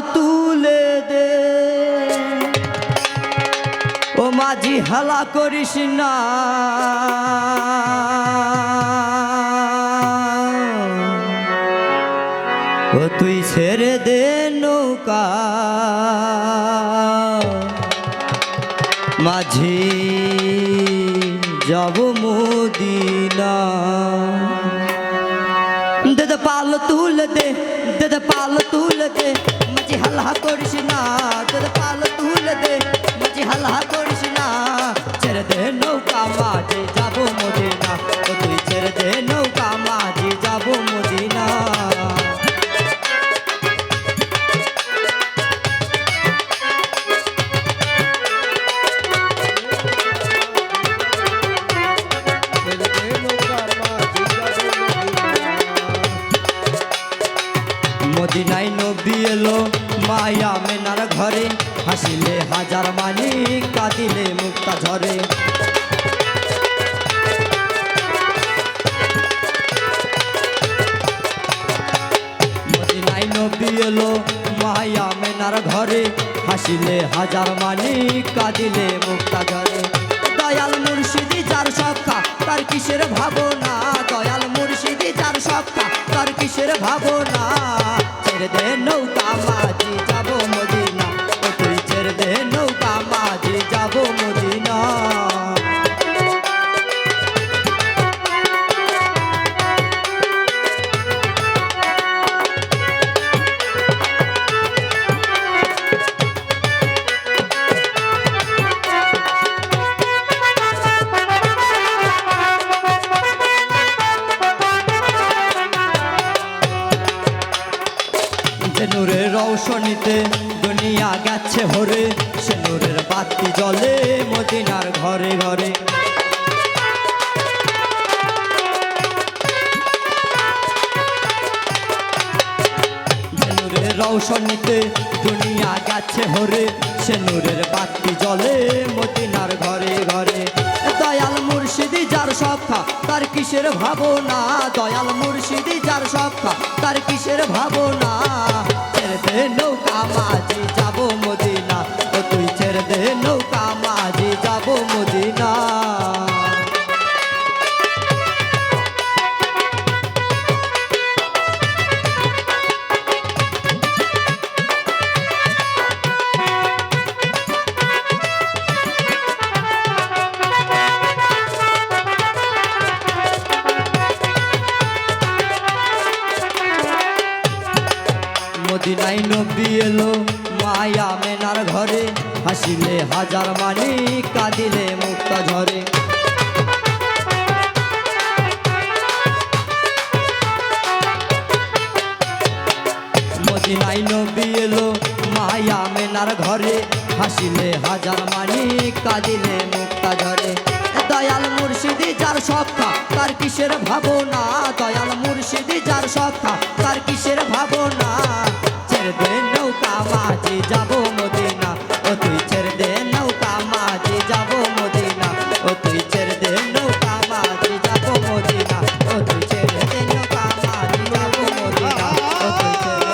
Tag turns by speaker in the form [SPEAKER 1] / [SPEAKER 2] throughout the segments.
[SPEAKER 1] তুলে দে। ও মাঝি, হালা করিস না। ও তুই ছেড়ে দে নৌকা। মাঝি, যাব মদিনা। দে পাল তুল দে দে, পাল তুল দে। হালহা করিস না দে পাল তুল দে মাঝি হালহা করিস না ছেড়ে দে নৌকা মাঝি যাব মদিনা ও তুই ছেড়ে দে নৌকা মাঝি যাব মদিনা মদিনায় নবী এলো মায়া মেনার ঘরে, হাসিলে হাজার মানি, কাঁদিলে মুক্তা ঝরে। নবী এলো মায়া মেনার ঘরে, হাসিলে হাজার মানি, কাঁদিলে মুক্তা ঝরে। দয়াল মুর্শিদি যার সক্ষা তার কিসের ভাবনা? দয়াল মুর্শিদি যার সক্ষা তার কিসের ভাবনা? রৌশনীতে দুনিয়া গেছে হরে সে নূরের বাতি জ্বলে মদিনার ঘরে ঘরে। রৌশনীতে দুনিয়া গেছে হরে সে নূরের বাতি জ্বলে মদিনার ঘরে ঘরে। দয়াল মুর্শিদি যার সক্ষা তার কিসের ভাবনা? দয়াল মুর্শিদি যার সক্ষা তার কিসের ভাবনা? মদিনাই নবী এলো, মায়া মেনার ঘরে। হাসিলে হাজার মানি কাঁদিলে মুক্তা ঝরে। মদিনাই নবী এলো, মায়া মেনার ঘরে। হাসিলে হাজার মানি কাঁদিলে মুক্তা ঝরে। দয়াল মুর্শিদি যার সক্ষা তার কিসের ভাবনা? দয়াল মুর্শিদি যার সক্ষা তার কিসের ভাবনা? ছেড়ে দে নৌকা, মাঝি যাব মদিনা। ও তুই ছেড়ে দে নৌকা, মাঝি যাব মদিনা। ও তুই ছেড়ে দে নৌকা, মাঝি যাব মদিনা। ও তুই ছেড়ে দে নৌকা, মাঝি যাব মদিনা। ও তুই ছেড়ে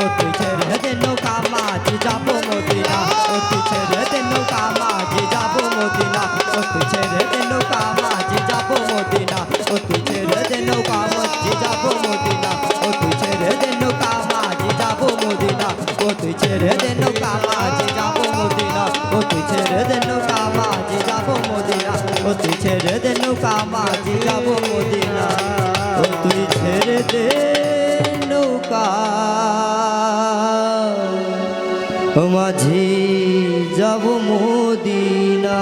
[SPEAKER 1] ও তুই ছেড়ে দে নৌকা, মাঝি যাব মদিনা। ও তুই ছেড়ে দে নৌকা, মাঝি যাব মদিনা। ও তুই ছেড়ে দে ছেড়ে দে নৌকা, মাঝি যাব মদিনা। ও তুই ছেড়ে দে নৌকা, মাঝি যাব মদিনা। ও তুই ছেড়ে দে নৌকা, মাঝি যাব মদিনা। ও তুই মাঝি যাব মদিনা।